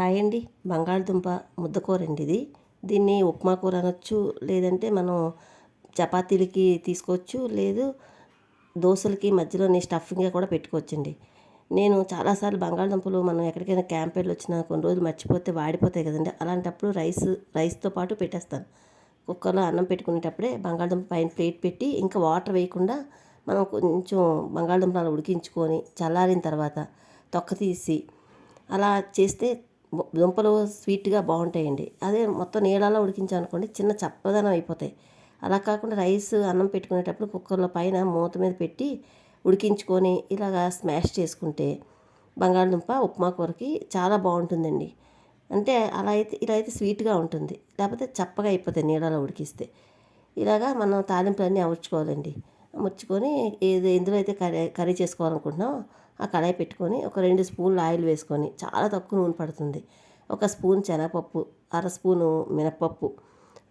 Hi అండి బంగాళదుంప ముద్దకూర అండి ఇది దీన్ని ఉప్మా కూర అనొచ్చు లేదంటే మనం చపాతీలకి తీసుకోవచ్చు లేదు దోశలకి మధ్యలోనే స్టఫింగ్గా కూడా పెట్టుకోవచ్చండి. నేను చాలాసార్లు బంగాళదుంపలు మనం ఎక్కడికైనా క్యాంప్ వెళ్ళి వచ్చినా కొన్ని రోజులు మర్చిపోతే వాడిపోతాయి కదండి. అలాంటప్పుడు రైస్ రైస్తో పాటు పెట్టేస్తాను. కుక్కర్లో అన్నం పెట్టుకునేటప్పుడే బంగాళదుంప పైన ప్లేట్ పెట్టి ఇంకా వాటర్ వేయకుండా మనం కొంచెం బంగాళదుంపలు ఉడికించుకొని చల్లారిన తర్వాత తొక్క తీసి అలా చేస్తే దుంపలు స్వీట్గా బాగుంటాయండి. అదే మొత్తం నీళ్ళలో ఉడికించామనుకోండి చిన్న చప్పదనం అయిపోతాయి. అలా కాకుండా రైస్ అన్నం పెట్టుకునేటప్పుడు కుక్కర్లో పైన మూత మీద పెట్టి ఉడికించుకొని ఇలాగా స్మాష్ చేసుకుంటే బంగాళదుంప ఉప్మా కూరకి చాలా బాగుంటుందండి. అంటే అలా అయితే ఇలా అయితే స్వీట్గా ఉంటుంది. లేకపోతే చప్పగా అయిపోతాయి నీళ్ళలో ఉడికిస్తే. ఇలాగా మనం తాలింపులన్నీ అమర్చుకోవాలండి. అమర్చుకొని ఏది ఎందులో అయితే కర్రీ కర్రీ చేసుకోవాలనుకుంటున్నాం ఆ కడాయి పెట్టుకొని ఒక రెండు స్పూన్లు ఆయిల్ వేసుకొని చాలా తక్కువ నూనె పడుతుంది. ఒక స్పూన్ శనగపప్పు అర స్పూను మినప్పప్పు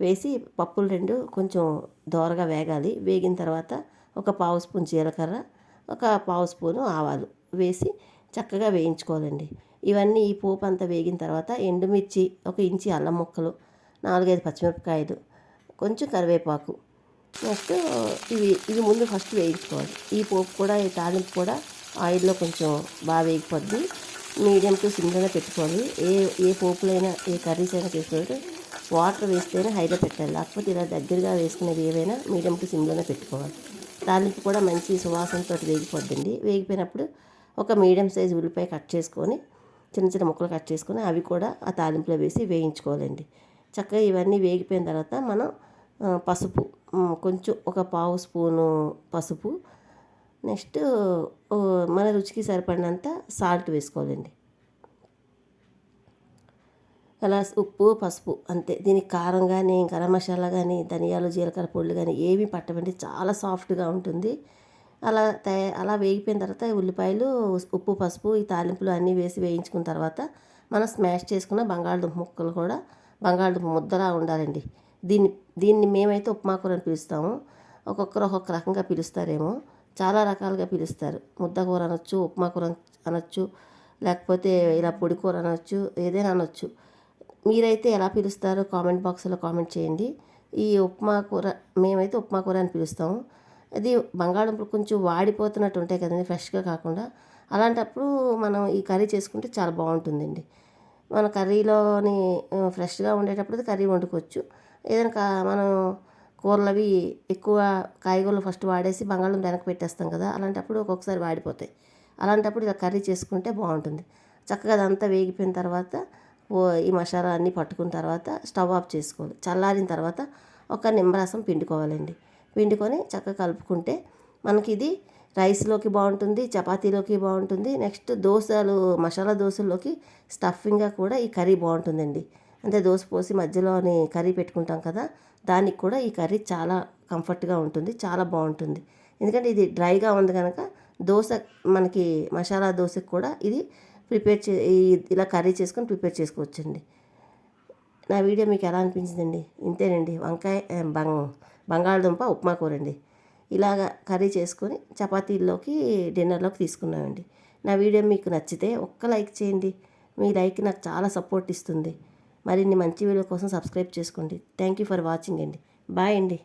వేసి పప్పులు రెండు కొంచెం దోరగా వేగాలి. వేగిన తర్వాత ఒక పావు స్పూన్ జీలకర్ర ఒక పావు స్పూను ఆవాలు వేసి చక్కగా వేయించుకోవాలండి. ఇవన్నీ ఈ పోపు అంతా వేగిన తర్వాత ఎండుమిర్చి ఒక ఇంచి అల్లం ముక్కలు నాలుగైదు పచ్చిమిరపకాయలు కొంచెం కరివేపాకు. నెక్స్ట్ ఇవి ఇవి ముందు ఫస్ట్ వేయించుకోవాలి. ఈ పోపు కూడా ఈ తాలింపు కూడా ఆయిల్లో కొంచెం బాగా వేగిపోద్ది. మీడియం టు సిమ్లోనే పెట్టుకోవాలి. ఏ ఏ పోపులైనా ఏ కర్రీస్ అయినా చేసుకుంటే వాటర్ వేస్తేనే హైలో పెట్టాలి. లేకపోతే ఇలా దగ్గరగా వేసుకునేది ఏవైనా మీడియం టు సిమ్లోనే పెట్టుకోవాలి. తాలింపు కూడా మంచి సువాసనతో వేగిపోద్దండి. వేగిపోయినప్పుడు ఒక మీడియం సైజ్ ఉల్లిపాయ కట్ చేసుకొని చిన్న చిన్న ముక్కలు కట్ చేసుకొని అవి కూడా ఆ తాలింపులో వేసి వేయించుకోవాలండి. చక్కగా ఇవన్నీ వేగిపోయిన తర్వాత మనం పసుపు కొంచెం ఒక పావు స్పూను పసుపు నెక్స్ట్ మన రుచికి సరిపడినంత సాల్ట్ వేసుకోవాలండి. అలా ఉప్పు పసుపు అంతే. దీనికి కారం కానీ గరం మసాలా కానీ ధనియాలు జీలకర్ర పొడులు కానీ ఏమీ పట్టవండి. చాలా సాఫ్ట్గా ఉంటుంది. అలా తయ అలా వేగిపోయిన తర్వాత ఉల్లిపాయలు ఉప్పు పసుపు ఈ తాలింపులు అన్నీ వేసి వేయించుకున్న తర్వాత మనం స్మాష్ చేసుకున్న బంగాళదుంప ముక్కలు కూడా బంగాళదుంప ముద్దలా ఉండాలండి. దీన్ని దీన్ని మేమైతే ఉప్మా కూర అని పిలుస్తాము. ఒక్కొక్కరు ఒక్కొక్క రకంగా పిలుస్తారేమో. చాలా రకాలుగా పిలుస్తారు. ముద్ద కూర అనొచ్చు ఉప్మా కూర అనొచ్చు లేకపోతే ఇలా పొడి కూర అనొచ్చు ఏదైనా అనొచ్చు. మీరైతే ఎలా పిలుస్తారో కామెంట్ బాక్స్లో కామెంట్ చేయండి. ఈ ఉప్మా కూర మేమైతే ఉప్మా కూర అని పిలుస్తాము. అది బంగాళదుంపలు కొంచెం వాడిపోతున్నట్టు ఉంటాయి కదండి ఫ్రెష్గా కాకుండా. అలాంటప్పుడు మనం ఈ కర్రీ చేసుకుంటే చాలా బాగుంటుందండి. మన కర్రీలోని ఫ్రెష్గా ఉండేటప్పుడు కర్రీ వండుకోవచ్చు. ఏదైనా మనం కూరలు అవి ఎక్కువ కాయగూరలు ఫస్ట్ వాడేసి బంగాళం వెనక పెట్టేస్తాం కదా అలాంటప్పుడు ఒక్కొక్కసారి వాడిపోతాయి. అలాంటప్పుడు ఇలా కర్రీ చేసుకుంటే బాగుంటుంది. చక్కగా అదంతా వేగిపోయిన తర్వాత ఈ మసాలా అన్నీ పట్టుకున్న తర్వాత స్టవ్ ఆఫ్ చేసుకోవాలి. చల్లారిన తర్వాత ఒక నిమ్మరసం పిండుకోవాలండి. పిండుకొని చక్కగా కలుపుకుంటే మనకి ఇది రైస్లోకి బాగుంటుంది చపాతీలోకి బాగుంటుంది నెక్స్ట్ దోశలు మసాలా దోశల్లోకి స్టఫింగ్గా కూడా ఈ కర్రీ బాగుంటుందండి. అంటే దోశ పోసి మధ్యలోని కర్రీ పెట్టుకుంటాం కదా దానికి కూడా ఈ కర్రీ చాలా కంఫర్ట్గా ఉంటుంది చాలా బాగుంటుంది. ఎందుకంటే ఇది డ్రైగా ఉంది కనుక దోశ మనకి మసాలా దోశకు కూడా ఇది ప్రిపేర్ చే ఇలా కర్రీ చేసుకొని ప్రిపేర్ చేసుకోవచ్చండి. నా వీడియో మీకు ఎలా అనిపించిందండి? ఇంతేనండి. వంకాయ బంగ్ బంగాళదుంప ఉప్మా కూర అండి ఇలాగ కర్రీ చేసుకొని చపాతీల్లోకి డిన్నర్లోకి తీసుకున్నామండి. నా వీడియో మీకు నచ్చితే ఒక్క లైక్ చేయండి. మీ లైక్ నాకు చాలా సపోర్ట్ ఇస్తుంది. మరిన్ని మంచి వీడియో కోసం సబ్స్క్రైబ్ చేసుకోండి. థ్యాంక్ యూ ఫర్ వాచింగ్ అండి. బాయ్ అండి.